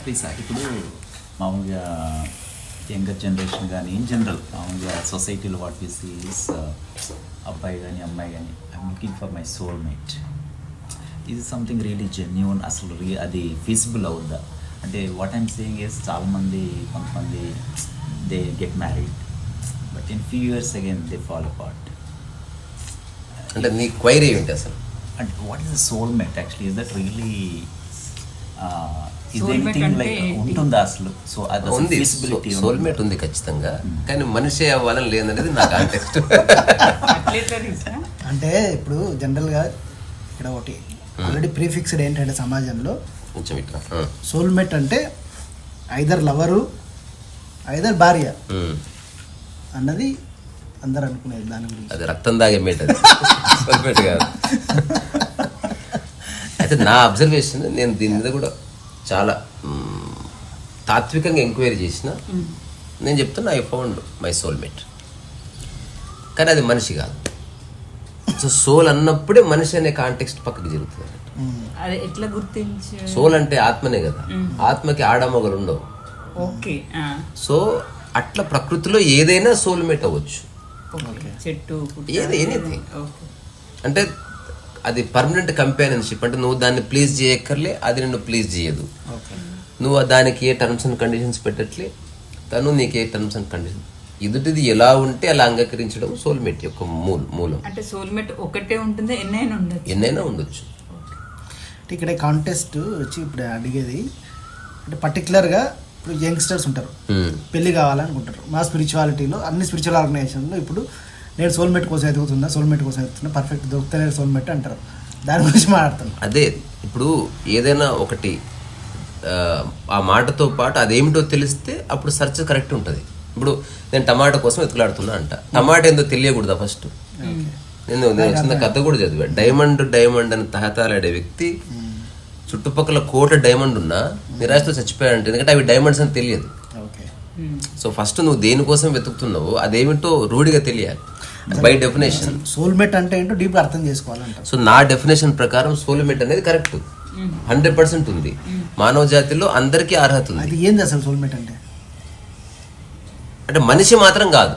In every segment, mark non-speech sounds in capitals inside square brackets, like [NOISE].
Please sir ఇప్పుడు మామూలుగా younger generation కానీ ఇన్ జనరల్ మామూలుగా సొసైటీలో వాట్ వి సీస్ అబ్బాయి కానీ అమ్మాయి కానీ I'm looking for my soulmate ఇది సంథింగ్ రియలీ జెన్యున్ అసలు రీ అది ఫీజిబుల్ అవుద్దా? అంటే వాట్ ఐమ్ సేయింగ్ ఇస్ చాలామంది కొంతమంది they get married but in few years again they fall apart అంటే నీ క్వైరీ ఏంటి అసలు? అంటే what is the soulmate actually is that really? ఉంటుందా అసలు? సో అది ఉంది. సోల్మేట్ ఉంది ఖచ్చితంగా. కానీ మనిషి అవ్వాలని లేదనేది నా కాంటెక్స్ట్? అంటే ఇప్పుడు జనరల్గా ఇక్కడ ఒకటి ఆల్రెడీ ప్రీఫిక్స్డ్ ఏంటంటే సమాజంలో కొంచెం ఇట్లా ఆ. సోల్మేట్ అంటే ఐదర్ లవరు ఐదర్ భార్య. ఉమ్. అన్నది అందరు అనుకునేది దాని గురించి. అది రక్తం దాగే మేట కాదు. అయితే నా అబ్జర్వేషన్ నేను దీని మీద కూడా చాలా తాత్వికంగా ఎంక్వైరీ చేసిన నేను చెప్తున్నా ఐ ఫౌండ్ మై సోల్మేట్ కానీ అది మనిషి కాదు. సో సోల్ అన్నప్పుడే మనిషి అనే కాంటెక్స్ట్ పక్కకి జరుగుతుంది అది ఎట్లా గుర్తించు? సోల్ అంటే ఆత్మనే కదా. ఆత్మకి ఆడమొగలు ఉండవు. ఓకే. సో అట్లా ప్రకృతిలో ఏదైనా సోల్మేట్ అవ్వచ్చు. ఓకే. చెట్టు పుట్ట, ఏది. ఓకే. అంటే అది పర్మనెంట్ కంపానియన్షిప్ అంటే నువ్వు దాన్ని ప్లీజ్ చేయక్కర్లే అది నిన్ను ప్లీజ్ చేయదు. నువ్వు దానికి ఏ టర్మ్స్ అండ్ కండిషన్స్ పెట్టట్లే తను నీకు ఏ టర్మ్స్ అండ్ కండిషన్ ఎదుటిది ఎలా ఉంటే అలా అంగీకరించడం సోల్మేట్ యొక్క మూల మూలం. అంటే సోల్మేట్ ఒకటే ఉంటుంది? ఎన్నైనా ఉండదు ఎన్నైనా ఉండొచ్చు. అంటే ఇక్కడ కాంటెస్ట్ వచ్చి ఇప్పుడు అడిగేది అంటే పర్టికులర్గా ఇప్పుడు యంగ్స్టర్స్ ఉంటారు. పెళ్ళి కావాలనుకుంటారు. మా స్పిరిచువాలిటీలో అన్ని స్పిరిచువల్ ఆర్గనైజేషన్లో ఇప్పుడు నేను సోల్మేట్ కోసం ఎదుగుతున్నా సోల్మేట్ కోసం ఎదుగుతున్నా పర్ఫెక్ట్ దొరుకుతలేదు సోల్మేట్ అంటారు. దాని గురించి మాట్లాడుతాను అదే ఇప్పుడు ఏదైనా ఒకటి ఆ, మాటతో పాటు అదేమిటో తెలిస్తే అప్పుడు సెర్చ్ కరెక్ట్ ఉంటుంది. ఇప్పుడు నేను టమాటా కోసం ఎతుకులాడుతున్నా అంట. టమాటా ఏందో తెలియకూడదా ఫస్ట్ నేను నేను చిన్న కథ కూడా చదివా డైమండ్ డైమండ్ అని తహతాలాడే వ్యక్తి చుట్టుపక్కల కోట డైమండ్ ఉన్నా నిరాశతో చచ్చిపోయాడంటే. ఎందుకంటే అవి డైమండ్స్ అని తెలియదు. సో ఫస్ట్ నువ్వు దేనికోసం వెతుకుతున్నావో అదేమిటో రూఢిగా తెలియాలి. బై డెఫినేషన్ సోల్మేట్ అంటే ఏంటో డీప్గా అర్థం చేసుకోవాలంటారు సో నా డెఫినేషన్ ప్రకారం సోల్మేట్ అనేది కరెక్ట్ హండ్రెడ్ పర్సెంట్ ఉంది. మానవ జాతిలో అందరికీ అర్హత ఉంది. అది ఏంది అసలు సోల్మేట్ అంటే? అంటే మనిషి మాత్రం కాదు.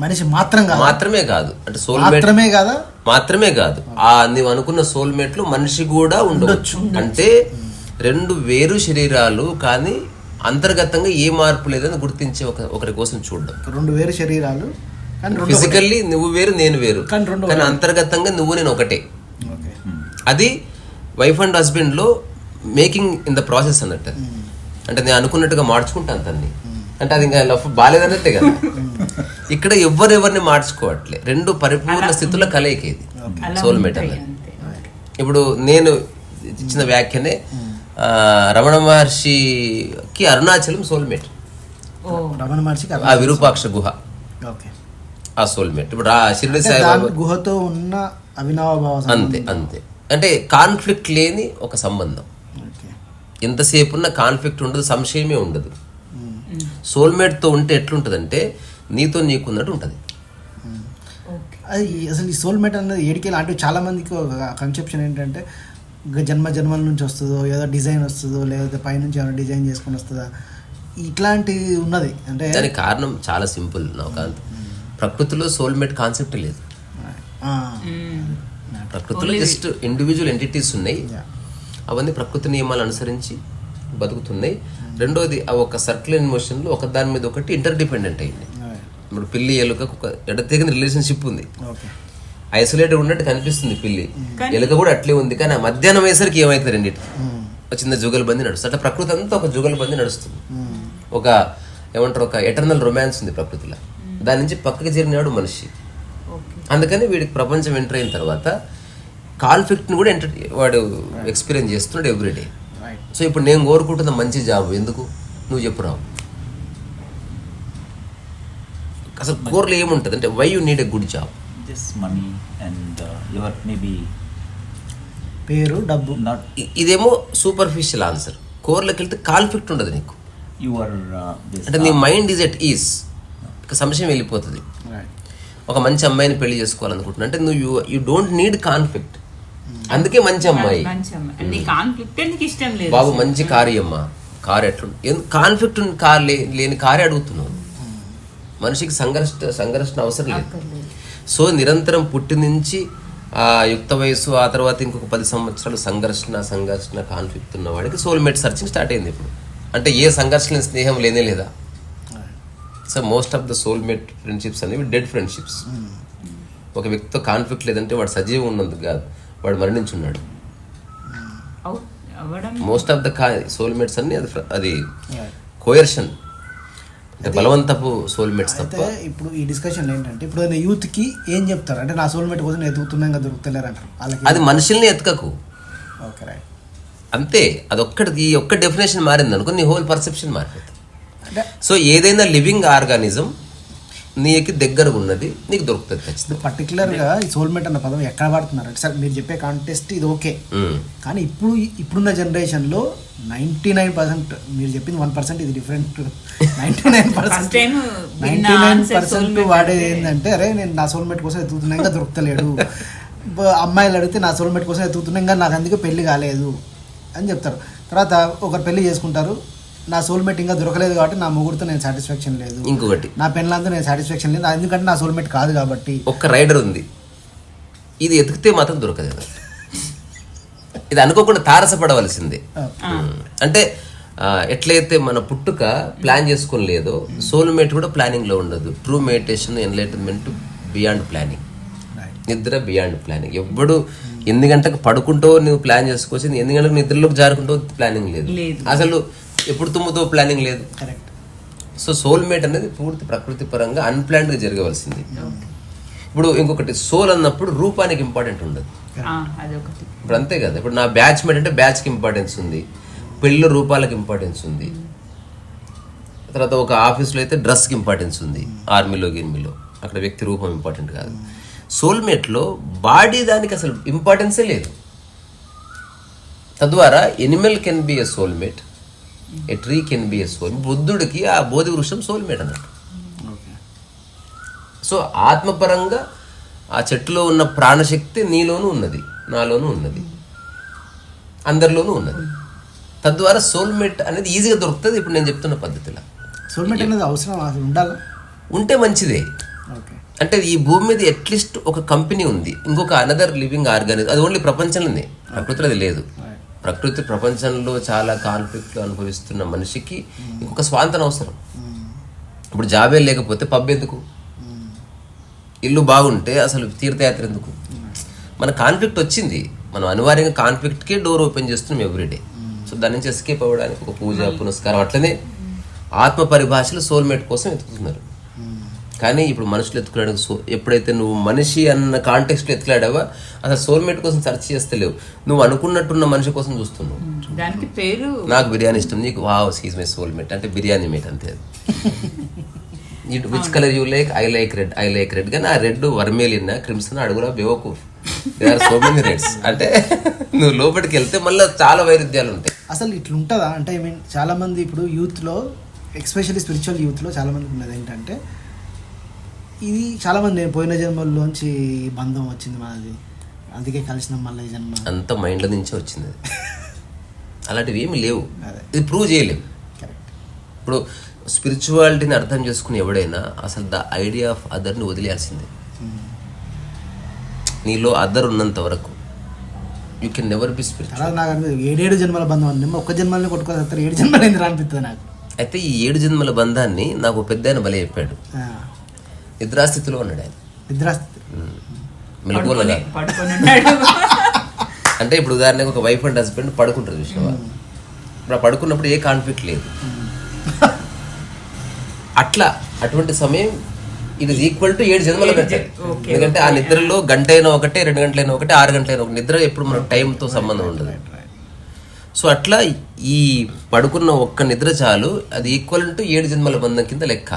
మనిషి మాత్రం కాదు? మాత్రమే కాదు. అంటే సోల్మేట్ మాత్రమే కాదా? మాత్రమే కాదు. ఆ నువ్వు అనుకున్న సోల్మేట్లో మనిషి కూడా ఉండొచ్చు. అంటే రెండు వేరు శరీరాలు కానీ అంతర్గతంగా ఏ మార్పు లేదని గుర్తించే ఒక ఒకరి కోసం చూడడం. రెండు వేరు శరీరాలు ఫిజికల్లీ నువ్వు వేరు నేను వేరు. కానీ అంతర్గతంగా నువ్వు నేను ఒకటే. అది వైఫ్ అండ్ హస్బెండ్లో మేకింగ్ ఇన్ ద ప్రాసెస్ అన్నట్టు. అంటే నేను అనుకున్నట్టుగా మార్చుకుంటాను తన్ని. అంటే అది ఇంకా బాగాలేదన్నట్టే కదా. ఇక్కడ ఎవరెవరిని మార్చుకోవట్లే. రెండు పరిపూర్ణ స్థితుల కలయిక ఇది. అన్నది అంతే. ఇప్పుడు నేను ఇచ్చిన వ్యాఖ్యనే ఆ, రమణ మహర్షికి అరుణాచలం సోల్మేట్ ఓ. రమణ మహర్షికి ఆ విరూపాక్ష గుహ. ఓకే. ఆ సోల్మేట్ ఇప్పుడు ఆ షిరిడి గుహతో ఉన్న అవినావ భావ అంతే అంతే. అంటే కాన్ఫ్లిక్ట్ లేని ఒక సంబంధం. ఓకే. ఎంతసేపు ఉన్న కాన్ఫ్లిక్ట్ ఉండదు సంశయమే ఉండదు. సోల్మేట్తో ఉంటే ఎట్లుంటుందంటే నీతో నీకున్నట్టు ఉంటుంది. ఓకే. అది అసలు ఈ సోల్మేట్ అనేది ఏడికి అంటే చాలా మందికి ఒక కన్సెప్షన్ ఏంటంటే జన్మ జన్మల నుంచి వస్తుందో ఏదో డిజైన్ వస్తుందో లేకపోతే పైనుంచి ఏమైనా డిజైన్ చేసుకొని వస్తుందా ఇట్లాంటిది ఉన్నది. అంటే దానికి కారణం చాలా సింపుల్ నవకాంత్. ప్రకృతిలో సోల్మేట్ కాన్సెప్ట్ లేదు. ఆ, ప్రకృతిలో జస్ట్ ఇండివిజువల్ ఎంటిటీస్ ఉన్నాయి. అవన్నీ ప్రకృతి నియమాలు అనుసరించి బతుకుతున్నాయి. రెండోది ఆ ఒక సర్కిల్ ఇన్ మోషన్లో ఒక దాని మీద ఒకటి ఇంటర్ డిపెండెంట్ అయింది. ఇప్పుడు పిల్లి ఎలుక ఒక ఎడతెగిన రిలేషన్షిప్ ఉంది. ఐసోలేటెడ్ ఉన్నట్టు కనిపిస్తుంది పిల్లి. ఎలుక కూడా అట్లే ఉంది కానీ ఆ మధ్యాహ్నం అయ్యేసరికి ఏమవుతుంది రెండింటి ఒక చిన్న జుగల్బంది నడుస్తుంది. అట్లా ప్రకృతి అంతా ఒక జుగల్బంది నడుస్తుంది. ఒక ఏమంటారు ఒక ఎటర్నల్ రొమాన్స్ ఉంది ప్రకృతిలో. దాని నుంచి పక్కకి చేరినాడు మనిషి. అందుకని వీడికి ప్రపంచం ఎంటర్ అయిన తర్వాత కాన్ఫ్లిక్ట్ని కూడా ఎంటర్ వాడు ఎక్స్పీరియన్స్ చేస్తున్నాడు ఎవ్రీడే. సో ఇప్పుడు నేను కోరుకుంటున్న మంచి జాబ్ ఎందుకు? నువ్వు చెప్పు అసలు కోర్లో ఏముంటుంది? అంటే why you need a good job just money and your maybe పేరు డబ్బు. నాట్ ఇదేమో సూపర్ఫిషియల్ ఆన్సర్ కోర్లోకి వెళ్తే కాన్ఫ్లిక్ట్ ఉండదు నీకు. యువర్ అంటే నీ మైండ్ ఈజ్ ఎట్ ఈజ్ సంశయం వెళ్ళిపోతుంది. రైట్ ఒక మంచి అమ్మాయిని పెళ్ళి చేసుకోవాలనుకుంటున్నా. అంటే నువ్వు you you don't need conflict అందుకే మంచి అమ్మాయి. మంచి అమ్మాయి. నీ కాన్ఫ్లిక్ట్ నీకు ఇష్టం లేదు? బాబు మంచి కారు అమ్మా కారు ఎట్లుంది? కాన్ఫ్లిక్ట్ ఉన్న కార్ లేని కారే అడుగుతున్నావు. మనిషికి సంఘర్షణ సంఘర్షణ అవసరం లేదు. సో నిరంతరం పుట్టి నుంచి ఆ యుక్త వయసు ఆ తర్వాత ఇంకొక పది సంవత్సరాలు సంఘర్షణ సంఘర్షణ కాన్ఫ్లిక్ట్ ఉన్న వాడికి సోల్మేట్ సర్చింగ్ స్టార్ట్ అయింది ఇప్పుడు. అంటే ఏ సంఘర్షణ స్నేహం లేనే లేదా? So most of the soulmate friendships అనేవి డెడ్ ఫ్రెండ్షిప్స్ ఒక వ్యక్తితో కాన్ఫ్లిక్ట్ లేదంటే వాడు సజీవం ఉన్నందుకు కాదు. వాడు మరణించున్నాడు. మోస్ట్ ఆఫ్ ద కా సోల్మేట్స్ అన్ని అది అది కోయర్షన్ బలవంతపు సోల్మేట్స్ తప్ప. అయితే ఇప్పుడు ఈ డిస్కషన్ ఏంటంటే ఇప్పుడు నేను యూత్కి ఏం చెప్తారు? అంటే నా సోల్మేట్ కోసం నేను ఎదుగుతున్నాం కదా దొరుకుతలేరు అంటారు అది మనుషుల్ని ఎతకకు. ఓకే రైట్ అంతే. అదొక్కటి ఈ ఒక్క డెఫినేషన్ మారింది అనుకో నీ హోల్ పర్సెప్షన్ మారిపోతుంది. సో ఏదైనా లివింగ్ ఆర్గానిజం నీకు దగ్గరగా ఉన్నది నీకు దొరుకుతుంది ఖచ్చితంగా. పర్టికులర్గా ఈ సోల్మేట్ అన్న పదం ఎక్కడ వాడుతున్నారు? అంటే సార్ మీరు చెప్పే కాంటెస్ట్ ఇది ఓకే. కానీ ఇప్పుడు ఇప్పుడున్న జనరేషన్లో నైంటీ నైన్ పర్సెంట్ మీరు చెప్పింది వన్ పర్సెంట్ ఇది different ninety nine percent ninety విన్న నైన్ పర్సెంట్ వాడేది ఏంటంటే అరే నేను నా సోల్మేట్ కోసం ఎదుగుతున్నా ఇంకా దొరుకుతలేడు. అమ్మాయిలు అడిగితే నా సోల్మేట్ కోసం ఎదుగుతున్నా ఇంకా నాకు అందుకే పెళ్ళి కాలేదు. అని చెప్తారు. తర్వాత ఒకరు పెళ్ళి చేసుకుంటారు నా సోల్మేట్ ఇంకా దొరకలేదు కాబట్టి నా మొగుడుతో నేను సాటిస్ఫాక్షన్ లేదు. ఇంకొకటి. నా పెళ్ళంతో నేను సాటిస్ఫాక్షన్ లేదు. ఎందుకంటే నా సోల్మేట్ కాదు కాబట్టి. ఒక్క రైడర్ ఉంది. ఇది ఎతికితే మాత్రం దొరకదు అన్నట్టు. ఇది అనుకోకుండా తారసపడవలసిందే. అంటే ఎట్లయితే మన పుట్టుక ప్లాన్ చేసుకుని లేదో సోల్మేట్ కూడా ప్లానింగ్లో ఉండదు. True meditation enlightenment beyond planning నిద్ర బియాండ్ ప్లానింగ్ ఎప్పుడు ఎన్ని గంటలకు పడుకుంటూ నువ్వు ప్లాన్ చేసుకోవచ్చు ఎన్ని గంటలకు నిద్రలోకి జారుకుంటూ ప్లానింగ్ లేదు. లేదు. అసలు ఎప్పుడు తుమ్ముతో ప్లానింగ్ లేదు. కరెక్ట్ సో సోల్మేట్ అనేది పూర్తి ప్రకృతి పరంగా అన్ప్లాన్డ్గా జరగవలసింది. ఇప్పుడు ఇంకొకటి సోల్ అన్నప్పుడు రూపానికి ఇంపార్టెంట్ ఉండదు. ఇప్పుడు అంతే కదా. ఇప్పుడు నా బ్యాచ్మేట్ అంటే బ్యాచ్కి ఇంపార్టెన్స్ ఉంది. పెళ్ళి రూపాలకు ఇంపార్టెన్స్ ఉంది. తర్వాత ఒక ఆఫీస్లో అయితే డ్రెస్కి ఇంపార్టెన్స్ ఉంది. ఆర్మీలో గిర్మీలో. అక్కడ వ్యక్తి రూపం ఇంపార్టెంట్ కాదు. సోల్మేట్లో బాడీ దానికి అసలు ఇంపార్టెన్సే లేదు. తద్వారా animal can be a soulmate a tree can be a soul బుద్ధుడికి ఆ బోధి వృక్షం సోల్మేట్ అన్నట్టు. సో ఆత్మపరంగా ఆ చెట్టులో ఉన్న ప్రాణశక్తి నీలోనూ ఉన్నది నాలోనూ ఉన్నది అందరిలోనూ ఉన్నది. తద్వారా సోల్మేట్ అనేది ఈజీగా దొరుకుతుంది. ఇప్పుడు నేను చెప్తున్న పద్ధతిలో. సోల్మేట్ అనేది అవసరం ఉండాలా? ఉంటే మంచిదే. అంటే ఈ భూమి మీద అట్లీస్ట్ ఒక కంపెనీ ఉంది. ఇంకొక అనదర్ లివింగ్ ఆర్గానిజం అది ఓన్లీ ప్రపంచంలోనే. ప్రకృతిలో అది లేదు. ప్రకృతి ప్రపంచంలో చాలా కాన్ఫ్లిక్ట్లు అనుభవిస్తున్న మనిషికి ఇంకొక స్వాంతన అవసరం. ఇప్పుడు జాబే లేకపోతే పబ్ ఎందుకు? ఇల్లు బాగుంటే అసలు తీర్థయాత్ర ఎందుకు? మన కాన్ఫ్లిక్ట్ వచ్చింది. మనం అనివార్యంగా కాన్ఫ్లిక్ట్కే డోర్ ఓపెన్ చేస్తున్నాం ఎవ్రీడే సో దాని నుంచి ఎస్కేప్ అవ్వడానికి ఒక పూజ పునస్కారం అట్లనే ఆత్మ పరిభాషలు సోల్మేట్ కోసం ఎత్తుకుతున్నారు కానీ ఇప్పుడు మనుషులు ఎత్తుకున్నాడు సో ఎప్పుడైతే నువ్వు మనిషి అన్న కాంటెక్స్ట్లో ఎత్తులాడావా అసలు సోల్మేట్ కోసం సెర్చ్ చేస్తలేవు. నువ్వు అనుకున్నట్టున్న మనిషి కోసం చూస్తున్నావు. దానికి పేరు నాకు బిర్యానీ ఇష్టం. నీకు వావ్ సీజ్ మై సోల్మేట్ అంటే బిర్యానీ మేట్ అంతే which colour you like I like red I like red కానీ ఆ రెడ్ వర్మేలిన్ క్రిమ్సన్ అడుగురా బేవకూఫ్ ఆర్ సో మెనీ రెడ్స్ అంటే నువ్వు లోపలికి వెళ్తే మళ్ళీ చాలా వైరుధ్యాలు ఉంటాయి. అసలు ఇట్లా ఉంటుందా అంటే ఐ మీన్ చాలామంది ఇప్పుడు యూత్లో ఎక్స్పెషల్లీ స్పిరిచువల్ యూత్లో చాలామందికి ఉన్నది ఏంటంటే ఇది చాలామంది నేను పోయిన జన్మల్లోంచి బంధం వచ్చింది మనది అందుకే కలిసినాం మళ్ళీ జన్మ. అంత మైండ్ల నుంచే వచ్చింది. అలాంటివి ఏమి లేవు. ఇది ప్రూవ్ కరెక్ట్ ఇప్పుడు స్పిరిచువాలిటీని అర్థం చేసుకుని ఎవడైనా అసలు ద ఐడియా ఆఫ్ అదర్ని వదిలేయాల్సిందే. నీలో అదర్ ఉన్నంత వరకు. You can never be spiritual నాకు ఏడేడు జన్మల బంధం అని. ఒక్క జన్మల్ని కొట్టుకోవాలి ఏడు జన్మలు ఎందుకు అనిపిస్తుంది నాకు? అయితే ఈ ఏడు జన్మల బంధాన్ని నాకు పెద్ద ఆయన బలి చెప్పాడు. నిద్రాస్థితిలో ఉన్నాడు ఆయన. నిద్రాస్థితి. మెలకువలో [LAUGHS] అంటే ఇప్పుడు ఉదాహరణకు ఒక వైఫ్ అండ్ హస్బెండ్ పడుకుంటారు చూసినవా? ఇప్పుడు ఆ పడుకున్నప్పుడు ఏ కాన్ఫ్లిక్ట్ లేదు. అట్లా అటువంటి సమయం ఇది ఈక్వల్ టు ఏడు జన్మల ఎందుకంటే ఆ నిద్రలో గంట అయినా ఒకటే రెండు గంటలైనా ఒకటే ఆరు గంటలైనా ఒకటి. నిద్ర ఎప్పుడు మన టైంతో సంబంధం ఉండదు. సో అట్లా ఈ పడుకున్న ఒక్క నిద్ర చాలు అది ఈక్వల్ టు ఏడు జన్మల బంధం కింద లెక్క.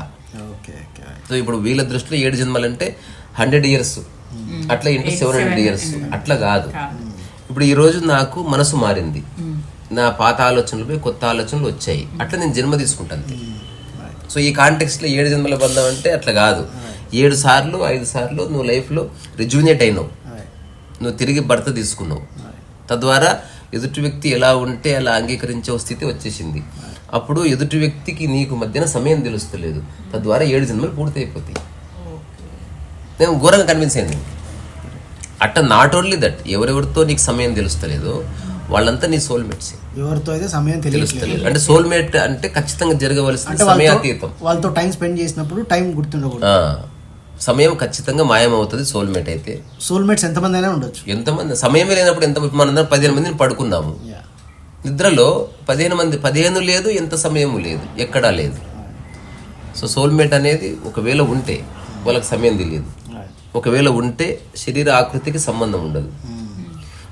సో ఇప్పుడు వీళ్ళ దృష్టిలో ఏడు జన్మలు అంటే హండ్రెడ్ ఇయర్స్ అట్లా ఇంటూ సెవెన్ హండ్రెడ్ ఇయర్స్ అట్లా కాదు. ఇప్పుడు ఈ రోజు నాకు మనసు మారింది. నా పాత ఆలోచనలు పోయి కొత్త ఆలోచనలు వచ్చాయి. అట్లా నేను జన్మ తీసుకుంటాను. అంతే. సో ఈ కాంటెక్స్ట్లో ఏడు జన్మల బంధం అంటే అట్లా కాదు. ఏడు సార్లు ఐదు సార్లు నువ్వు లైఫ్లో రిజ్యూనేట్ అయినావు. నువ్వు తిరిగి భర్త తీసుకున్నావు. తద్వారా ఎదుటి వ్యక్తి ఎలా ఉంటే అలా అంగీకరించే స్థితి వచ్చేసింది. అప్పుడు ఎదుటి వ్యక్తికి నీకు మధ్యన సమయం తెలుస్తలేదు. తద్వారా ఏడు జన్మలు పూర్తయిపోతాయి. నేను ఘోరంగా కన్విన్స్ అయింది. అట్ట నాట్ ఓన్లీ దట్ ఎవరెవరితో నీకు సమయం తెలుస్తలేదో వాళ్ళంతా నీ సోల్మేట్స్ ఎవరితో అయితే సమయం తెలుస్తలేదు. అంటే సోల్మేట్ అంటే ఖచ్చితంగా జరగవలసిన సమయాతీతం. వాళ్ళతో టైం స్పెండ్ చేసినప్పుడు టైం గుర్తుండకూడదు. సమయం ఖచ్చితంగా మాయమవుతుంది సోల్మేట్ అయితే. సోల్మేట్స్ ఎంతమంది అయినా ఉండొచ్చు. ఎంతమంది సమయమే లేనప్పుడు ఎంత మనందరం పదిహేను మందిని పడుకున్నాము. నిద్రలో పదిహేను మంది పదిహేను లేదు ఎంత సమయం లేదు ఎక్కడా లేదు. సో సోల్మేట్ అనేది ఒకవేళ ఉంటే వాళ్ళకి సమయం తెలియదు. ఒకవేళ ఉంటే శరీర ఆకృతికి సంబంధం ఉండదు.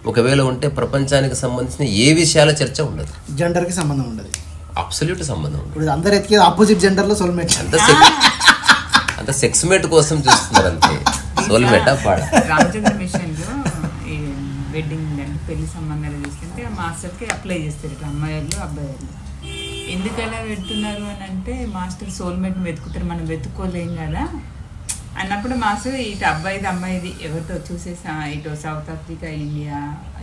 ఒకవేళ ఉంటే ప్రపంచానికి సంబంధించిన ఏ విషయాల చర్చ ఉండదు. జెండర్కి సంబంధం ఉండదు. అబ్సల్యూట్ సంబంధం ఉండదు. ఇప్పుడు అందరు ఆపోజిట్ జెండర్లో సోల్మేట్స్ అంత సెక్స్ అంత సెక్స్ మేట్ కోసం చూస్తున్నారు అంతే సోల్మేటా పాడ? రామచంద్ర మిషన్ వెడ్డింగ్ అంటే పెళ్ళి సంబంధాలు చూస్తుంటే ఆ మాస్టర్కి అప్లై చేస్తారు ఇట్లా అమ్మాయిలు అబ్బాయిలు. ఎందుకు అలా పెడుతున్నారు అని అంటే మాస్టర్ సోల్మేట్ వెతుకుతారు మనం వెతుక్కోలేం కదా. అన్నప్పుడు మాస్టర్ ఇటు అబ్బాయిది అమ్మాయిది ఎవరితో చూసేసా? ఇటు South Africa India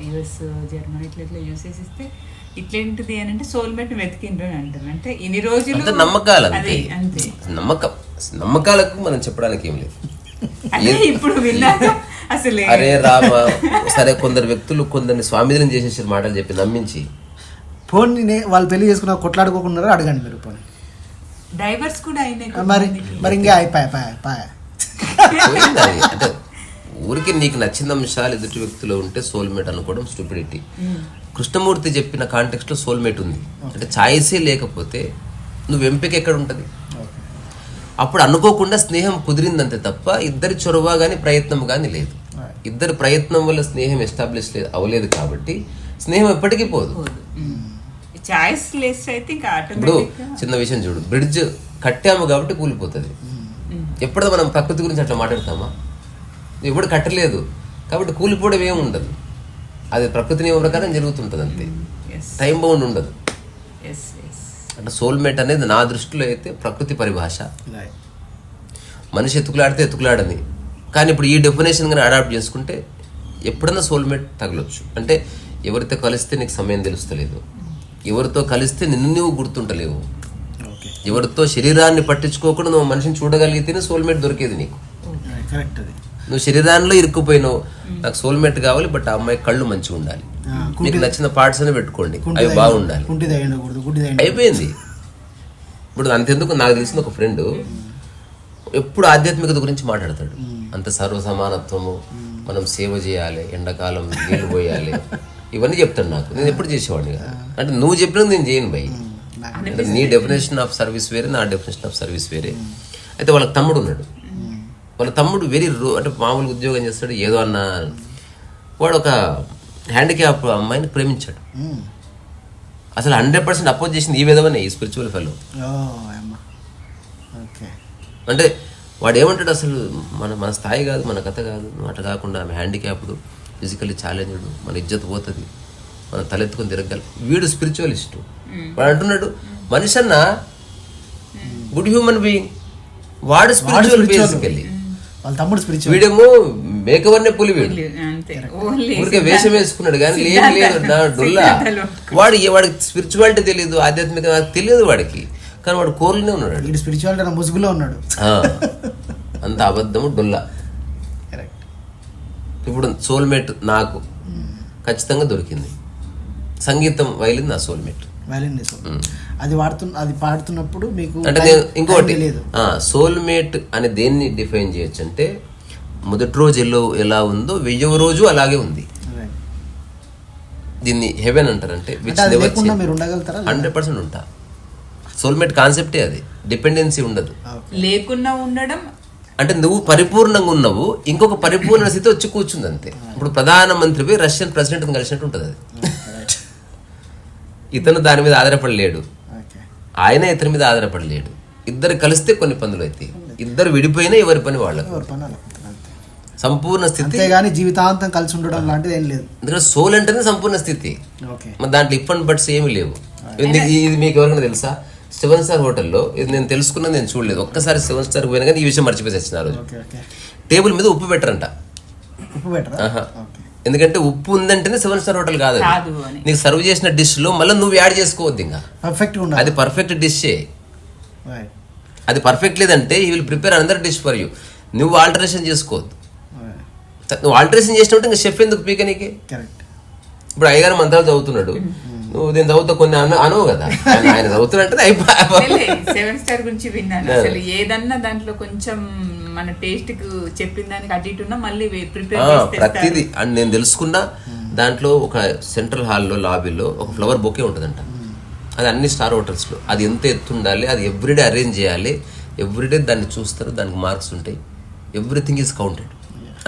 US Germany ఇట్లా ఇట్లా చూసేసి ఇస్తే ఇట్లేంటిది అని అంటే సోల్మేట్ వెతికిండ్రు అని అంటారు. అంటే ఇన్ని రోజులు నమ్మకాలు అంతే. నమ్మకం. నమ్మకాలకు మనం చెప్పడానికి ఏం లేదు. అదే ఇప్పుడు విన్నాక అసలు. అరే రామ సరే కొందరు వ్యక్తులు కొందరిని స్వామిదినం చేసేసారు మాటలు చెప్పి నమ్మించి. ఫోన్ వాళ్ళు పెళ్ళి చేసుకున్న కొట్లాడుకోకుండా అడగండి మీరు పోనీ. డైవర్స్ కూడా అయినాయి మరి మరి ఇంకా అయిపోయా పాయ పాయ పోయింది అది. అంటే ఊరికి నీకు నచ్చిన అంశాలు ఎదుటి వ్యక్తిలో ఉంటే సోల్మేట్ అనుకోవడం స్టూపిడిటీ కృష్ణమూర్తి చెప్పిన కాంటెక్స్ట్లో సోల్మేట్ ఉంది. అంటే ఛాయిసే లేకపోతే నువ్వు ఎంపిక ఎక్కడ ఉంటుంది? అప్పుడు అనుకోకుండా స్నేహం కుదిరిందంతే తప్ప ఇద్దరి చొరవ కానీ ప్రయత్నం కానీ లేదు. ఇద్దరి ప్రయత్నం వల్ల స్నేహం ఎస్టాబ్లిష్ లేదు అవలేదు కాబట్టి స్నేహం ఎప్పటికీ పోదు. చాయిస్ లెస్ అయితే ఇంకా ఇప్పుడు ఆటోమేటిక్ చిన్న విషయం చూడు బ్రిడ్జ్ కట్టాము కాబట్టి కూలిపోతుంది. ఎప్పుడో మనం ప్రకృతి గురించి అట్లా మాట్లాడతామా? ఎప్పుడు కట్టలేదు. కాబట్టి కూలిపోవడం ఏమి ఉండదు. అది ప్రకృతి నియమం ప్రకారం జరుగుతుంటుంది అంతే. ఎస్ టైం బౌండ్ ఉండదు. అంటే సోల్మేట్ అనేది నా దృష్టిలో అయితే ప్రకృతి పరిభాష. మనిషి ఎత్తుకులాడితే ఎత్తుకులాడని. కానీ ఇప్పుడు ఈ డెఫినేషన్ కానీ అడాప్ట్ చేసుకుంటే ఎప్పుడన్నా సోల్మేట్ తగలొచ్చు. అంటే ఎవరితో కలిస్తే నీకు సమయం తెలుస్తలేదు. ఎవరితో కలిస్తే నిన్ను నువ్వు గుర్తుంటలేవు. ఎవరితో శరీరాన్ని పట్టించుకోకుండా నువ్వు మనిషిని చూడగలిగితేనే సోల్మేట్ దొరికేది నీకు. నువ్వు శరీరాల్లో ఇరుక్కుపోయినావు. నాకు సోల్మేట్ కావాలి బట్ ఆ అమ్మాయి కళ్ళు మంచిగా ఉండాలి మీకు నచ్చిన పార్ట్స్ అని పెట్టుకోండి. అవి బాగుండాలి. అయిపోయింది. ఇప్పుడు అంతెందుకు? నాకు తెలిసిన ఒక ఫ్రెండ్ ఎప్పుడు ఆధ్యాత్మికత గురించి మాట్లాడతాడు. అంత సర్వ సమానత్వము మనం సేవ చేయాలి ఎండాకాలం నీళ్ళు పోయాలి. [LAUGHS] ఇవన్నీ చెప్తాడు నాకు. నేను ఎప్పుడు చేసేవాడిని కాదు. అంటే నువ్వు చెప్పినది నేను చేయను భయ్. అంటే నీ డెఫినేషన్ ఆఫ్ సర్వీస్ వేరే నా డెఫినేషన్ ఆఫ్ సర్వీస్ వేరే. అయితే వాళ్ళ తమ్ముడు ఉన్నాడు. వాళ్ళ తమ్ముడు వెరీ రో అంటే మామూలుగా ఉద్యోగం చేస్తాడు ఏదో అన్న. వాడు ఒక హ్యాండిక్యాప్ అమ్మాయిని ప్రేమించాడు. అసలు హండ్రెడ్ పర్సెంట్ అపోజ్ చేసింది ఈ విధమనే ఈ స్పిరిచువల్ ఫెలో ఓ అమ్మ. ఓకే. అంటే వాడు ఏమంటాడు అసలు మన మన స్థాయి కాదు మన కథ కాదు అట్లా కాకుండా ఆమె హ్యాండిక్యాప్డ్ ఫిజికల్లీ ఛాలెంజ్డ్ మన ఇజ్జత్ పోతుంది మనం తలెత్తుకొని తిరగలి వీడు స్పిరిచువలిస్ట్ వాడు అంటున్నాడు మనిషి అన్న గుడ్ హ్యూమన్ బీయింగ్ వాడు స్పిరిచువల్ బేసికల్లీ వాళ్ళ తమ్ముడు స్పిరిచువల్. వీడేమో మేకవన్నే పులి వీడు ఊరికే వేషం వేసుకున్నాడు కానీ లేదు లేదు నా డొల్లా. వాడు వాడికి స్పిరిచువాలిటీ తెలియదు ఆధ్యాత్మిక తెలియదు వాడికి. కానీ వాడు కోర్లోనే ఉన్నాడు. వీడు స్పిరిచువాలిటీ అన్న ముసుగులో ఉన్నాడు. ఆ, అంత అబద్ధము డొల్లా. కరెక్ట్ ఇప్పుడు సోల్మేట్ నాకు ఖచ్చితంగా దొరికింది. సంగీతం వైలిన్ నా సోల్మేట్ వైలిన్ అది వాడుతున్న అది పాడుతున్నప్పుడు మీకు అంటే ఇంకోటి సోల్మేట్ అని దేన్ని డిఫైన్ చేయొచ్చు అంటే మొదటి రోజు ఎలా ఎలా ఉందో వెయ్యవ రోజు అలాగే ఉంది. దీన్ని హెవెన్ అంటారంటే ఉండగలుగుతారా హండ్రెడ్ పర్సెంట్ ఉంటా. సోల్మేట్ కాన్సెప్టే అది. డిపెండెన్సీ ఉండదు. లేకున్నా ఉండడం అంటే నువ్వు పరిపూర్ణంగా ఉన్నావు ఇంకొక పరిపూర్ణ స్థితి వచ్చి కూర్చుంది అంతే. ఇప్పుడు ప్రధానమంత్రివి రష్యన్ ప్రెసిడెంట్ కలిసినట్టు ఉంటుంది అది. ఇతను దాని మీద ఆధారపడలేడు. ఆయన ఇతని మీద ఆధారపడలేడు. ఇద్దరు కలిస్తే కొన్ని పనులు అవుతాయి ఇద్దరు విడిపోయినా ఎవరి పని వాళ్ళకు? సంపూర్ణ స్థితి? అంతేగాని జీవితాంతం కలిసి ఉండడం లాంటిది ఏం లేదు. ఎందుకంటే సోల్ అంటేనే సంపూర్ణ స్థితి. మరి దాంట్లో ఇఫ్ అండ్ బట్స్ ఏమి లేవు. ఇది మీకు ఎవరికైనా తెలుసా? సెవెన్ స్టార్ హోటల్లో ఇది నేను తెలుసుకున్నది నేను చూడలేదు. ఒక్కసారి సెవెన్ స్టార్ పోయినా కానీ ఈ విషయం మర్చిపోయి వచ్చిన రోజు. టేబుల్ మీద ఉప్పు పెట్టరంట. ఉప్పు. ఓకే. ఎందుకంటే ఉప్పు ఉందంటేనే సెవెన్ స్టార్ హోటల్ కాదు. నీకు సర్వ్ చేసిన డిష్లో మళ్ళీ నువ్వు యాడ్ చేసుకోవద్దు ఇంకా. పర్ఫెక్ట్గా అది ఉండాలి పర్ఫెక్ట్ డిషే అది పర్ఫెక్ట్ లేదంటే ఈ will prepare another dish for you నువ్వు ఆల్టరేషన్ చేసుకోవద్దు. నువ్వు ఆల్టరేషన్ చేసినట్టు ఇంకా షెఫ్ ఎందుకు పీక నీకే? కరెక్ట్ ఇప్పుడు అయ్యగారు మంత్రాలు చదువుతున్నాడు. నువ్వు నేను చదువుతా కొన్ని అన అనవు కదా. ఆయన- ఆయన చదువుతున్నట్టే అయిపోయి సెవెన్ స్టార్ గురించి విన్నాను. అసలు ఏదన్నా దాంట్లో కొంచెం మన టేస్ట్కు చెప్పిన దానికి అటు ఇటు ఉన్నా మళ్ళీ ప్రిపేర్ ప్రతిదీ. అండ్ నేను తెలుసుకున్నా దాంట్లో ఒక సెంట్రల్ హాల్లో లాబీలో ఒక ఫ్లవర్ బొకే ఉంటుందంట. అది అన్ని స్టార్ హోటల్స్లో అది ఎంత ఎత్తు ఉండాలి అది ఎవ్రీడే అరేంజ్ చేయాలి. ఎవ్రీడే దాన్ని చూస్తారు దానికి మార్క్స్ ఉంటాయి. ఎవ్రీథింగ్ ఈజ్ కౌంటెడ్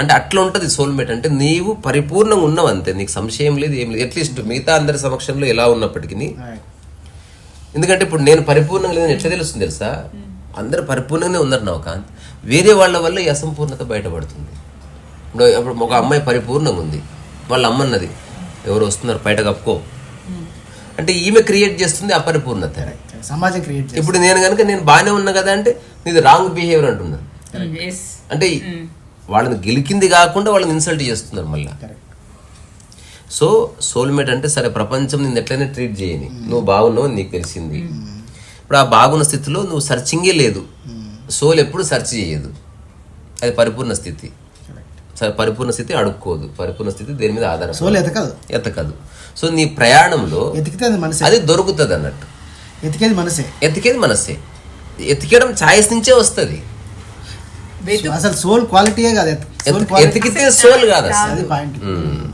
అంటే అట్లా ఉంటుంది సోల్మేట్ అంటే నీవు పరిపూర్ణంగా ఉన్నావు అంతే. నీకు సంశయం లేదు ఏం లేదు. అట్లీస్ట్ మిగతా అందరి సమక్షంలో ఎలా ఉన్నప్పటికీ. ఎందుకంటే ఇప్పుడు నేను పరిపూర్ణంగా లేదని ఎట్లా తెలుస్తుంది తెలుసా? అందరు పరిపూర్ణంగానే ఉన్నారు నవకాంత్ వేరే వాళ్ళ వల్ల ఈ అసంపూర్ణత బయటపడుతుంది. ఇప్పుడు ఇప్పుడు ఒక అమ్మాయి పరిపూర్ణంగా ఉంది. వాళ్ళ అమ్మన్నది ఎవరు వస్తున్నారు? బయట కప్పుకో. అంటే ఈమె క్రియేట్ చేస్తుంది అపరిపూర్ణత. సమాజం క్రియేట్ ఇప్పుడు నేను కనుక నేను బాగానే ఉన్నా కదా అంటే నీది రాంగ్ బిహేవియర్ అంటున్నాను. అంటే వాళ్ళని గెలికింది కాకుండా వాళ్ళని ఇన్సల్ట్ చేస్తున్నారు మళ్ళీ. కరెక్ట్ సో సోల్మేట్ అంటే సరే ప్రపంచం నిన్ను ఎట్లయినా ట్రీట్ చేయని. నువ్వు బాగున్నావు నీకు తెలిసింది. ఇప్పుడు ఆ బాగున్న స్థితిలో నువ్వు సర్చింగే లేదు. సోల్ ఎప్పుడు సెర్చ్ చేయదు. అది పరిపూర్ణ స్థితి. పరిపూర్ణ స్థితి అడుక్కోదు. పరిపూర్ణ స్థితి దేని మీద ఆధారం సోల్ ఎతకదు. ఎతకదు. సో నీ ప్రయాణంలో ఎతికితే అది మనసే. అది దొరుకుతుంది అన్నట్టు. ఎతికేది మనసే. ఎతికేది మనసే. ఎతికడం ఛాయిస్ నుంచే వస్తుంది. వెతు- అసలు సోల్ క్వాలిటీయే కాదు. ఎతికితే సోల్ కాదు అసలు. అది పాయింట్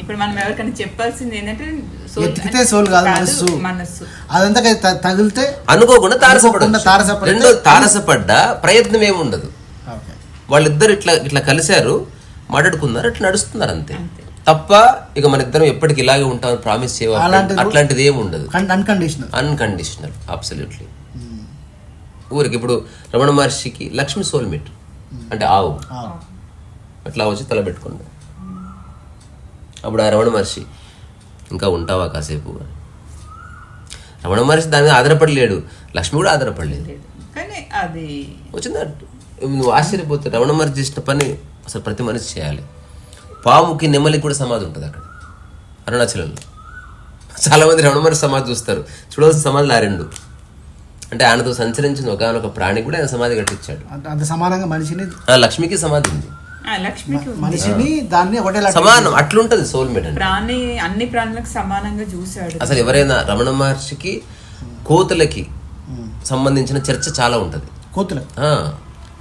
ఇప్పుడు మనం ఎవరికైనా చెప్పాల్సింది ఏంటంటే ఎతికితే సోల్ కాదు మనస్సు. మనస్సు. అదంతా తగిలితే అనుకోకుండా అనుకోకుండా తారసపడ రెండో తారసపడ్డ ప్రయత్నం ఏముండదు. ఓకే. వాళ్ళిద్దరు ఇట్లా ఇట్లా కలిశారు మాట్లాడుకున్నారు అట్లా నడుస్తున్నారు అంతే. తప్ప ఇక మన ఇద్దరం ఎప్పటికి ఇలాగే ఉంటామని ప్రామిస్ చేయ అలాంటిది- అట్లాంటిది ఏమి ఉండదు అన్కండిషనల్ అన్కండిషనల్ అబ్సల్యూట్లీ ఊరికి ఇప్పుడు రమణ మహర్షికి లక్ష్మి సోల్మేట్ అంటే ఆవు. అట్లా వచ్చి తల పెట్టుకుంది. అప్పుడు ఆ రమణ మహర్షి ఇంకా ఉంటావా కాసేపు అని. రమణ మహర్షి దాని మీద ఆధారపడలేడు. లక్ష్మి కూడా ఆధారపడలేదు. కానీ అది వచ్చిందా? నువ్వు ఆశ్చర్యపోతే రమణ మహర్షి చేసిన పని అసలు ప్రతి మనిషి చేయాలి. పాముకి నెమలికి కూడా సమాధి ఉంటుంది అక్కడ. అరుణాచలంలో. చాలా మంది రమణ మహర్షి సమాధి చూస్తారు. చూడవలసిన సమాధులు ఆ రెండు. అంటే ఆయనతో సంచరించిన ఒకనొక ప్రాణి కూడా ఆయన సమాధి కట్టించాడు. అంత అంత సమానంగా మనిషిని ఆ లక్ష్మికి సమాధి ఉంది. లక్ష్మికి ఉంది. మనిషిని దాన్ని ఒకటేలా సమానం అట్లుంటది సోల్మేట్ అంటే ప్రాణి అన్ని ప్రాణులకు సమానంగా చూశాడు. అసలు ఎవరైనా రమణ మహర్షికి కోతులకి సంబంధించిన చర్చ చాలా ఉంటది. కోతులు? ఆ,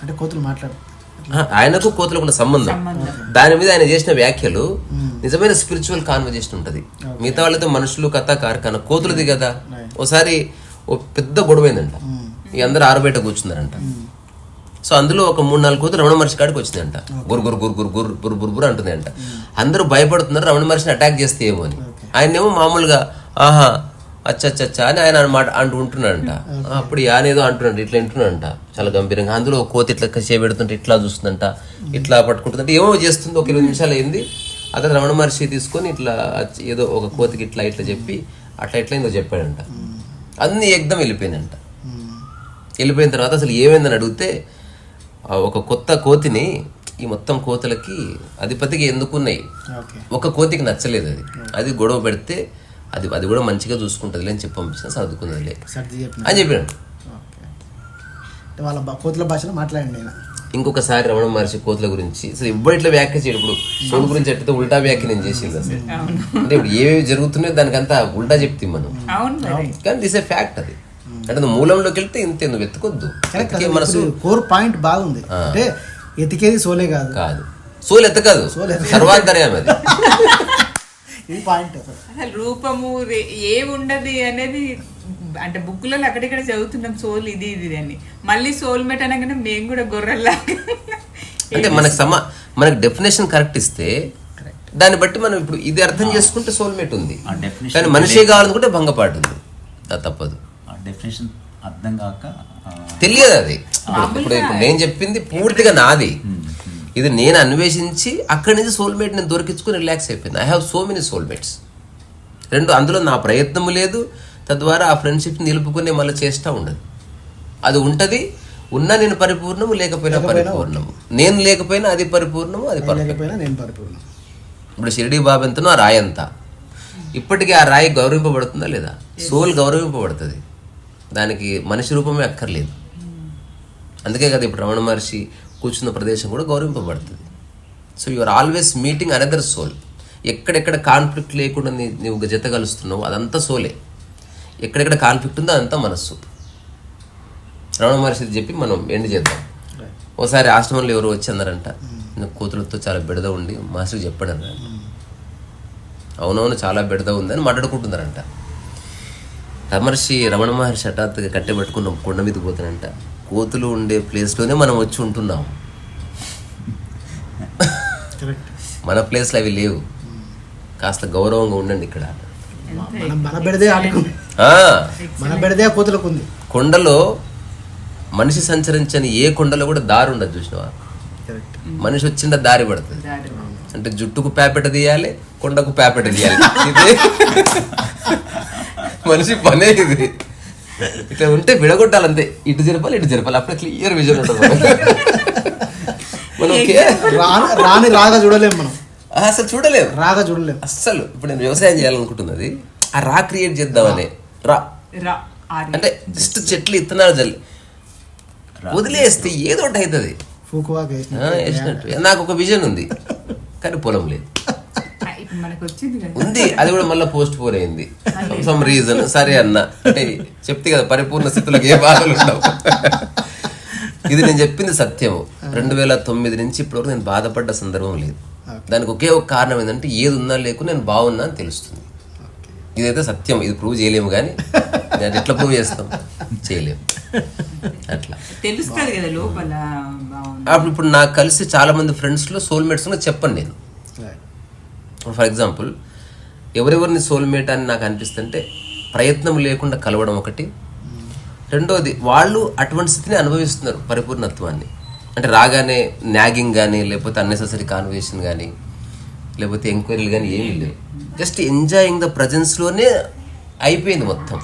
అంటే కోతులు మాట్లాడు. ఆ, ఆయనకు కోతులకు ఉన్న సంబంధం. దాని మీద ఆయన చేసిన వ్యాఖ్యలు నిజమైన స్పిరిచువల్ కాన్వర్జేషన్ ఉంటది. మిగతా వాళ్ళతో మనుషులు కథ కార్ఖాన కోతులది కదా. ఓసారి ఓ పెద్ద గొడవైందంట. ఈ అందరు ఆరుబయట కూర్చున్నారంట. సో అందులో ఒక మూడు నాలుగు కోతులు రమణ మహర్షి కాడికి వచ్చిందంట. గురు గురు గురు గురు గురు గురు గురు గురు అంటుంది అంట అందరూ భయపడుతున్నారు రమణ మహర్షిని అటాక్ చేస్తే ఏమో అని. ఆయనేమో మామూలుగా ఆహా అచ్చచ్చచ్చా అని ఆయన అనమాట అంటూ ఉంటున్నాడంట. అప్పుడు యానేదో అంటున్నాడు ఇట్లా వింటున్నాడంట. చాలా గంభీరంగా. అందులో కోతి ఇట్లా చేపెడుతుంటే ఇట్లా చూస్తుందంట. ఇట్లా పట్టుకుంటుందంటే. ఏమో చేస్తుంది ఒక ఇరవై నిమిషాలు అయింది. అతను రమణ మహర్షి తీసుకొని ఇట్లా ఏదో ఒక కోతికి ఇట్లా ఇట్లా చెప్పి అట్లా ఇట్లా ఏదో చెప్పాడంట. అన్ని ఎగ్దం వెళ్ళిపోయిందంట వెళ్ళిపోయిన తర్వాత అసలు ఏమైందని అడిగితే ఒక కొత్త కోతిని ఈ మొత్తం కోతులకి అధిపతికి ఎందుకున్నాయి? ఓకే. ఒక కోతికి నచ్చలేదు అది. అది గొడవ పెడితే అది అది కూడా మంచిగా చూసుకుంటుంది అని చెప్పి పంపించిన సర్దుకున్నదిలే. సర్ది చెప్పిన. అని చెప్పాడు వాళ్ళ బా- కోతుల భాషలో మాట్లాడండి నేను. ఇంకొకసారి రమణ మహర్షి కోతుల గురించి అసలు ఎవ్వరు ఇట్లా వ్యాఖ్య చేయడు ఇప్పుడు. సోను గురించి ఎట్లయితే ఉల్టా వ్యాఖ్య నేను చేసింది అసలు. అంటే ఇప్పుడు ఏవేవి జరుగుతున్నాయో దానికంతా ఉల్టా చెప్తాం మనం. కానీ దిస్ ఏ ఫ్యాక్ట్ అది. అంటే నువ్వు మూలంలోకి వెళ్తే ఇంతే నువ్వు వెతుకొద్దు? మనసు కోర్ పాయింట్ బాగుంది. అంటే ఎతికేది సోలే కాదు. కాదు. సోలు ఎత్తకాదు సర్వాంతర్యామి అది ఇది పాయింట్ రూపము ఏ ఉండదు అనేది అంటే బుక్లలో అక్కడిక్కడ చదువుతున్నాం సోల్ ఇది ఇది అని. మళ్ళీ సోల్ మెట్ అనగానే మేము కూడా గొర్రెల్లా. అంటే మనకు సమా మనకు డెఫినేషన్ కరెక్ట్ ఇస్తే దాన్ని బట్టి మనం ఇప్పుడు ఇది అర్థం చేసుకుంటే సోల్మేట్ ఉంది. కానీ మనిషి కావాలనుకుంటే భంగపాటు ఉంది. అది తప్పదు. డెఫినేషన్ అర్థం కాక తెలియదు అది. ఇప్పుడు ఇప్పుడు నేను చెప్పింది పూర్తిగా నాది. ఇది నేను అన్వేషించి అక్కడి నుంచి సోల్మేట్ నేను దొరికించుకుని రిలాక్స్ అయిపోయింది. I have so many soulmates రెండు అందులో నా ప్రయత్నము లేదు. తద్వారా ఆ ఫ్రెండ్షిప్ నిలుపుకునే మళ్ళీ చేస్తూ ఉండదు. అది ఉంటది. ఉన్నా నేను పరిపూర్ణము లేకపోయినా పరిపూర్ణము. నేను లేకపోయినా అది పరిపూర్ణము అది పర్ఫెక్ట్ లేకపోయినా నేను పరిపూర్ణం. ఇప్పుడు షిరిడి బాబు ఎంతనో ఆ రాయి ఎంత? ఇప్పటికీ ఆ రాయి గౌరవింపబడుతుందా లేదా? సోల్ గౌరవింపబడుతుంది. దానికి మనిషి రూపమే అక్కర్లేదు. అందుకే కదా ఇప్పుడు రమణ మహర్షి కూర్చున్న ప్రదేశం కూడా గౌరవింపబడుతుంది. So you are always meeting another soul ఎక్కడెక్కడ కాన్ఫ్లిక్ట్ లేకుండా నీ నువ్వు జత కలుస్తున్నావు అదంతా సోలే ఎక్కడెక్కడ కాన్ఫ్లిక్ట్ ఉందో అదంతా మనస్సు. రమణ మహర్షి చెప్పి మనం ఎండ్ చేద్దాం. ఓసారి ఆశ్రమంలో ఎవరు వచ్చి అన్నారంట నా కూతురుతో చాలా బెడద ఉండి మాస్టర్కి చెప్పాడు అన్నారంట. అవునవును చాలా బెడద ఉందని మాట్లాడుకుంటున్నారంట. రమర్షి రమణ మహర్షి హఠాత్తుగా కట్టెబట్టుకున్న కొండ మీద పోతానంట. కోతులు ఉండే ప్లేస్లోనే మనం వచ్చి ఉంటున్నాం. కరెక్ట్ మన ప్లేస్లో అవి లేవు. కాస్త గౌరవంగా ఉండండి ఇక్కడ. మనం మన బెడదే ఆడుకుంది ఆ, మన బెడదే కోతులకు ఉంది. కొండలో మనిషి సంచరించని ఏ కొండలో కూడా దారి ఉండదు చూసినవా? కరెక్ట్ మనిషి వచ్చిండ దారి పడుతుంది. అంటే జుట్టుకు పేపెట తీయాలి కొండకు పేపెట తీయాలి. [LAUGHS] ఇదే. మనిషి పనే ఇది. ఇట్లా ఉంటే విడగొట్టాలి అంతే ఇటు జరపాలి ఇటు జరపాలి. అప్పుడే క్లియర్ విజన్ ఉంటుంది. మనం రాని రాని రాగా చూడలేం మనం. అసలు చూడలేము రాగా చూడలేం. అస్సలు. ఇప్పుడు నేను వ్యవసాయం చేయాలనుకుంటున్నది. ఆ రా క్రియేట్ చేద్దామని. రా. అంటే జస్ట్ చెట్లు ఇత్తనాలు జల్లి. వదిలేస్తే ఏదో ఒకటి అవుతుంది. నాకు ఒక విజన్ ఉంది. కానీ పొలం లేదు ఆ, ఇప్పుడు మనకు వచ్చింది కదా ఉంది. అది కూడా మళ్ళీ పోస్ట్ పోర్ అయింది. సమ్ రీజన్ సరే అన్న. అంటే చెప్తే కదా పరిపూర్ణ స్థితిలోకి ఏ బాధలు ఉండవు. ఇది నేను చెప్పింది సత్యం రెండు వేల తొమ్మిది నుంచి ఇప్పటివరకు నేను బాధపడ్డ సందర్భం లేదు. దానికి ఒకే ఒక కారణం ఏంటంటే ఏది ఉన్నా లేకు నేను బాగున్నా అని తెలుస్తుంది. ఇదైతే సత్యం. ఇది ప్రూవ్ చేయలేము కానీ దాన్ని ఎట్లా ప్రూవ్ చేస్తాం? చేయలేము అట్లా. తెలుస్తుంది కదా లోపల బాగుంది. అప్పుడు ఇప్పుడు నాకు కలిసి చాలా మంది ఫ్రెండ్స్లో సోల్మేట్స్ చెప్పను నేను. ఫర్ ఎగ్జాంపుల్ ఎవరెవరిని సోల్మేట్ అని నాకు అనిపిస్తుంటే ప్రయత్నం లేకుండా కలవడం ఒకటి. రెండోది వాళ్ళు అటువంటి స్థితిని అనుభవిస్తున్నారు పరిపూర్ణత్వాన్ని. అంటే రాగానే నాగింగ్ కానీ లేకపోతే అన్నెసెసరీ కాన్వర్సేషన్ కానీ లేకపోతే ఎంక్వైరీలు కానీ ఏమీ లేవు. జస్ట్ ఎంజాయింగ్ ద ప్రజెన్స్లోనే అయిపోయింది మొత్తం.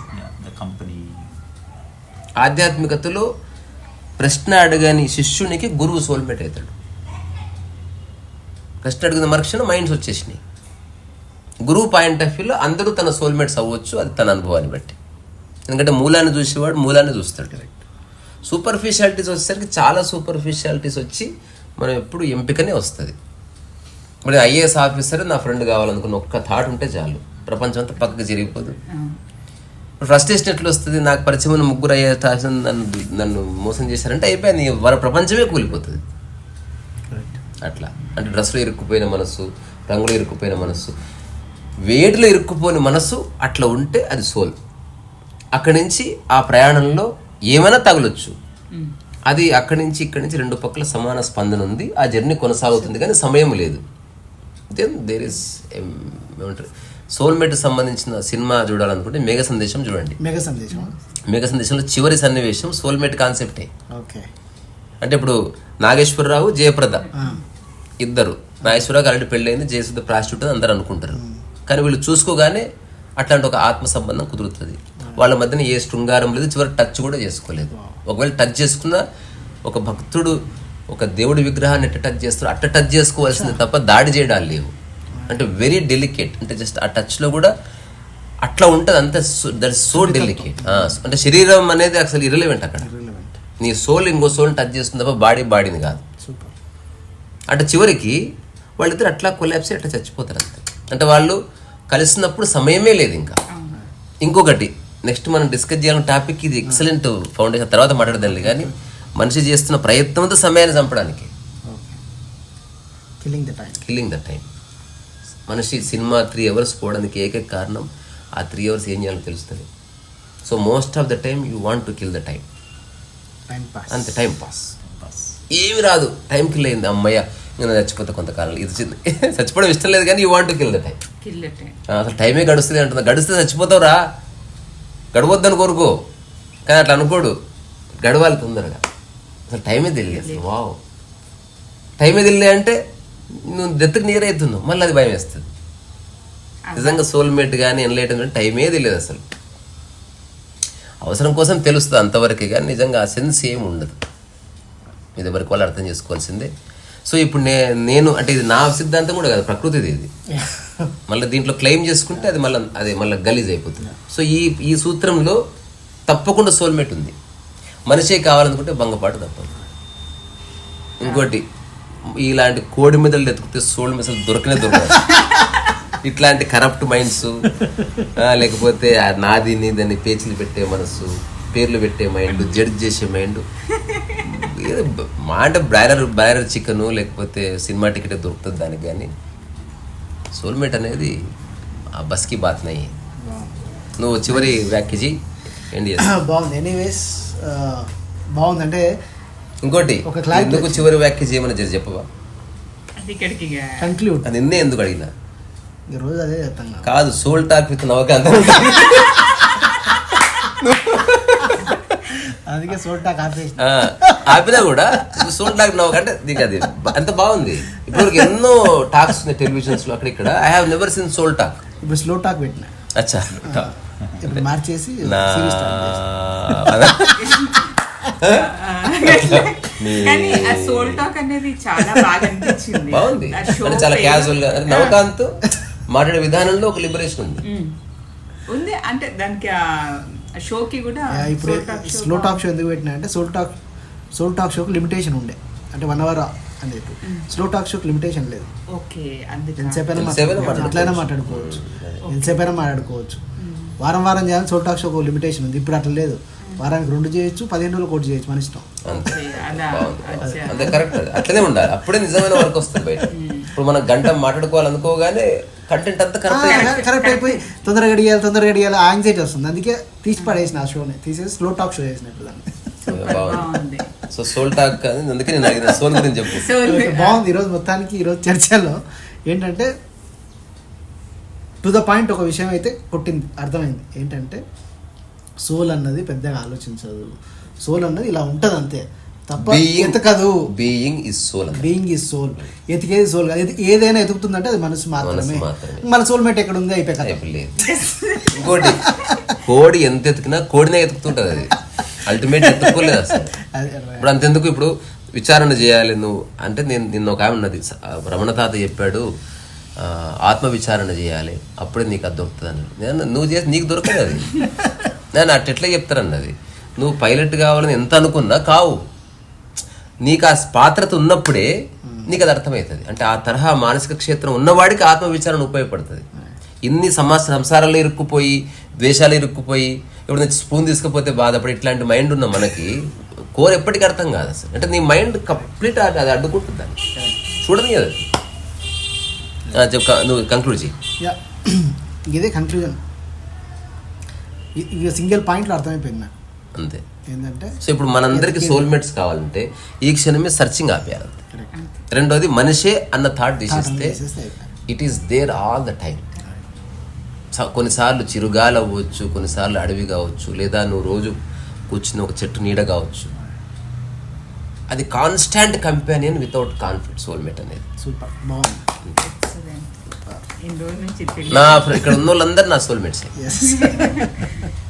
కంపెనీ ఆధ్యాత్మికతలో ప్రశ్న అడగని శిష్యునికి గురువు సోల్మేట్ అవుతాడు. ప్రశ్న అడిగిన మరుక్షణం మైండ్స్ వచ్చేసినాయి. గురువు పాయింట్ ఆఫ్ వ్యూలో అందరూ తన సోల్మేట్స్ అవ్వచ్చు అది తన అనుభవాన్ని బట్టి. ఎందుకంటే మూలాన్ని చూసేవాడు మూలాన్ని చూస్తాడు సూపర్ఫిషియాలిటీస్ వచ్చేసరికి చాలా సూపర్ఫిషియాలిటీస్ వచ్చి మనం ఎప్పుడు ఎంపికనే వస్తుంది. ఇప్పుడు ఐఏఎస్ ఆఫీసర్ నా ఫ్రెండ్ కావాలనుకున్న ఒక్క థాట్ ఉంటే చాలు. ప్రపంచం అంతా పక్కకి జరిగిపోదు. ఫ్రస్ట్రేషన్ ఎట్లా వస్తుంది? నాకు పరిచయం ఉన్న ముగ్గురు అయ్యే స్టాషన్ నన్ను నన్ను మోసం చేశారంటే అయిపోయింది. వర ప్రపంచమే కూలిపోతుంది. అట్లా. అంటే డ్రెస్లో ఇరుక్కుపోయిన మనస్సు రంగులో ఇరుక్కుపోయిన మనస్సు. వేడిలో ఇరుక్కుపోని మనస్సు అట్లా ఉంటే అది సోల్. అక్కడి నుంచి ఆ ప్రయాణంలో ఏమైనా తగలొచ్చు. అది అక్కడి నుంచి ఇక్కడి నుంచి రెండు పక్కల సమాన స్పందన ఉంది. ఆ జర్నీ కొనసాగుతుంది కానీ సమయం లేదు. దెన్ దేర్ ఇస్ ఏమంటారు? సోల్మేట్ సంబంధించిన సినిమా చూడాలనుకుంటే మేఘ సందేశం చూడండి. మెగ సందేశం మేఘ సందేశంలో చివరి సన్నివేశం సోల్మేట్ కాన్సెప్టే ఓకే. అంటే ఇప్పుడు నాగేశ్వరరావు జయప్రద ఇద్దరు. నాగేశ్వరరావు ఆల్రెడీ పెళ్ళైంది జయసుద్ధ ప్రాస్టిట్యూట్ అందరూ అనుకుంటారు. కానీ వీళ్ళు చూసుకోగానే అట్లాంటి ఒక ఆత్మ సంబంధం కుదురుతుంది. వాళ్ళ మధ్యన ఏ శృంగారం లేదు చివరి టచ్ కూడా చేసుకోలేదు. ఒకవేళ టచ్ చేసుకున్నా ఒక భక్తుడు ఒక దేవుడి విగ్రహాన్ని ఎట్ట టచ్ చేస్తారో అట్ట టచ్ చేసుకోవాల్సింది తప్ప దాడి చేయడాలు లేవు. అంటే వెరీ డెలికేట్ అంటే జస్ట్ ఆ టచ్లో కూడా అట్లా ఉంటుంది అంత దట్ సో డెలికేట్ అంటే శరీరం అనేది అసలు ఇరలేవెంట్ అక్కడ. నీ సోల్ ఇంకో సోల్ టచ్ చేస్తుంది తప్ప బాడీ బాడీని కాదు. అంటే చివరికి వాళ్ళిద్దరు అట్లా కొలాప్స్ అట్లా చచ్చిపోతారు అంతే. అంటే వాళ్ళు కలిసినప్పుడు సమయమే లేదు ఇంకా. ఇంకొకటి నెక్స్ట్ మనం డిస్కస్ చేయాలని టాపిక్ ఇది ఎక్సలెంట్ ఫౌండేషన్ తర్వాత మాట్లాడదాం కానీ మనిషి చేస్తున్న ప్రయత్నంతో సమయాన్ని చంపడానికి. Killing the time killing the time మనిషి సినిమా త్రీ అవర్స్ పోవడానికి ఏకైక కారణం ఆ త్రీ అవర్స్ ఏం చేయాలో తెలుస్తుంది. So most of the time you want to kill the time time pass అంతే టైం పాస్ ఏమి రాదు. టైం కిల్ అయింది. అమ్మయ్య నేను చచ్చిపోతే కొంతకాలం. ఇది చిన్న [LAUGHS] చచ్చిపోవడం ఇష్టం లేదు కానీ you want kill the time అసలు టైమే గడుస్తుంది అంటున్నా గడిస్తే చచ్చిపోతావురా గడవద్దని కోరుకో. కానీ అట్లా అనుకోడు. గడవాలి తొందరగా. అసలు టైమే తెలియదు అసలు. వావ్ టైమే తెలియదు అంటే నువ్వు డెత్కి నియర్ అవుతున్నావు మళ్ళీ అది భయం వేస్తుంది. నిజంగా సోల్మేట్ కానీ ఎన్లైట్ కానీ టైమే తెలియదు అసలు. అవసరం కోసం తెలుస్తుంది అంతవరకే కానీ నిజంగా ఆ సెన్స్ ఏమి ఉండదు. ఇది వరకు వాళ్ళు అర్థం చేసుకోవాల్సిందే. సో ఇప్పుడు నే నేను అంటే ఇది నా సిద్ధాంతం కూడా కాదు ప్రకృతిది ఇది. మళ్ళీ దీంట్లో క్లెయిమ్ చేసుకుంటే అది మళ్ళీ అది మళ్ళీ గలీజ్ అయిపోతుంది. సో ఈ ఈ సూత్రంలో తప్పకుండా సోల్మేట్ ఉంది. మనిషే కావాలనుకుంటే భంగపాటు తప్పదు. ఇంకోటి ఇలాంటి కోడి మెదలు ఎత్తుకుంటే సోల్ మెసలు దొరకనే దొరకదు. ఇట్లాంటి కరప్ట్ మైండ్స్ లేకపోతే ఆ నాది నీదని పేచీలు పెట్టే మనసు పేర్లు పెట్టే మైండ్ జడ్జ్ చేసే మైండ్ బ- మా అంటే బ్రాయిలర్ బ్రాయిలర్ చికెన్ లేకపోతే సినిమా టికెట్ దొరుకుతుంది దానికి కానీ సోల్మేట్ అనేది ఆ బస్కి బాత్ నయ్యి. నువ్వు చివరి వ్యాఖ్యజీ ఏంటి [COUGHS] బాగుంది. ఎనీవేస్ బాగుంది అంటే ఇంకోటి ఒక ఎందుకు చివరి వ్యాఖ్య చేయమని జర చెప్పవా? కంక్లూడ్ అది నిన్నే ఎందుకు అడిగినా? ఈ రోజు అదే. కాదు. సోల్ టాక్ విత్ నవకాంత [LAUGHS] అందుకే ఆ, ఆపినా కూడా సోల్ టాక్ నవక అంటే నీకు అది అంత బాగుంది. ఇప్పటివరకు ఎన్నో టాక్స్ ఉన్నాయి టెలివిజన్స్లో అక్కడ ఇక్కడ. I have never seen soul talk ఇప్పుడు స్లో టాక్ పెట్టిన. అచ్చా ఇప్పుడు మార్చేసి నా series start చేసిన. నీ- కానీ ఆ సోల్ టాక్ అనేది చాలా బాగా అనిపించింది. బాగుంది. చాలా క్యాజువల్గా. నవకాంత్ మాట్లాడే విధానంలో ఒక లిబరేషన్ ఉంది. ఉంది. అంటే దానికి ఆ షోకి కూడా ఇప్పుడు స్లో టాక్. షో ఎందుకు పెట్టినా అంటే సోల్ టాక్ సోల్ టాక్ షోకి లిమిటేషన్ ఉండే. అంటే వన్ అవర్ అని చెప్పి. స్లో టాక్ షోకి లిమిటేషన్ లేదు. ఓకే అందుకే ఎంతసేపు అయినా ఎంతసేపు అయినా మాట్లాడుకోవచ్చు. ఎట్లయినా మాట్లాడుకోవచ్చు. ఎంతసేపు అయినా మాట్లాడుకోవచ్చు. వారం వారం చేయాలని సోల్ టాక్ షోకి లిమిటేషన్ ఉంది. ఇప్పుడు అట్లా లేదు. వారానికి రెండు చేయొచ్చు పదిహేను రోజులు కోటి చేయొచ్చు మన ఇష్టం. అంతే. కరెక్ట్ అది. అట్లనే ఉండాలి. అప్పుడే నిజమైన వర్క్ వస్తుంది బయట. ఇప్పుడు మనం గంట మాట్లాడుకోవాలనుకోగానే కంటెంట్ అంతా కరెక్ట్ కరెక్ట్ అయిపోయి తొందరగా అడిగాలి తొందరగా అడిగాలి ఆ యాంగ్జైటీ వస్తుంది. అందుకే తీసి పడేసిన ఆ షోని తీసేసి స్లో టాక్ షో చేసినట్టు దాన్ని. సో సోల్ టాక్ అందుకే నేను అడిగిన సోల్ గురించి చెప్పు. [LAUGHS] బాగుంది. ఈరోజు మొత్తానికి ఈరోజు చర్చలో ఏంటంటే టు ద పాయింట్ ఒక విషయం అయితే కొట్టింది అర్థమైంది. ఏంటంటే సోల్ అన్నది పెద్దగా ఆలోచించదు. సోల్ అన్నది ఇలా ఉంటుంది అంతే తప్ప ఎతకదు. Being is soul being is soul ఎతికేది soul కాదు. ఏదైనా ఎతుకుతుందంటే అది మనసు మాత్రమే. మన సోల్మేట్ ఎక్కడ ఉంది అయిపోయి కదా లేదు. ఇంకోటి కోడి. ఎంత ఎతికినా కోడినే ఎతుకుతుంటది అది. అల్టిమేట్ ఎత్తుకోలేదు అసలు. ఇప్పుడు అంతెందుకు ఇప్పుడు విచారణ చేయాలి నువ్వు అంటే నేను నిన్న ఒక ఆమె ఉన్నది. రమణ తాత చెప్పాడు ఆత్మ విచారణ చేయాలి. అప్పుడే నీకు అది దొరుకుతుంది అన్నాడు. నేను నువ్వు చేసి నీకు దొరకదు అది. [LAUGHS] నేను అట్ట ఎట్లా చెప్తారన్నది. నువ్వు పైలట్ కావాలని ఎంత అనుకున్నా కావు. నీకు ఆ పాత్రత ఉన్నప్పుడే నీకు అది అర్థమవుతుంది అంటే ఆ తరహా మానసిక క్షేత్రం ఉన్నవాడికి ఆత్మ విచారణ ఉపయోగపడుతుంది. ఇన్ని సమాజ సంసారాల్లో ఇరుక్కుపోయి ద్వేషాలు ఇరుక్కుపోయి ఇప్పుడు నేను స్పూన్ తీసుకుపోతే బాధపడి ఇట్లాంటి మైండ్ ఉన్న మనకి కోర్ ఎప్పటికీ అర్థం కాదు అసలు. అంటే నీ మైండ్ కంప్లీట్ అది అడ్డుకుంటుంది దాన్ని. చూడని అది ఆ, చెప్పు క- నువ్వు కంక్లూడ్ చేయి ఇదే కన్క్లూజన్ ఇక సింగిల్ పాయింట్లో అర్థమైపోయింది నాకు. అంతే. సో ఇప్పుడు మనందరికి సోల్మేట్స్ కావాలంటే ఈ క్షణమే సర్చింగ్ ఆపేయాలి. రెండోది మనిషే అన్న థాట్ తీసేస్తే. It is there all the time కొన్నిసార్లు చిరుగాలి అవ్వచ్చు కొన్నిసార్లు అడవి కావచ్చు లేదా నువ్వు రోజు కూర్చుని ఒక చెట్టు నీడ కావచ్చు. అది constant companion without conflict soulmate అనేది. సూపర్. నా ఇక్కడ ఉన్న వాళ్ళందరూ నా సోల్మేట్స్ [LAUGHS]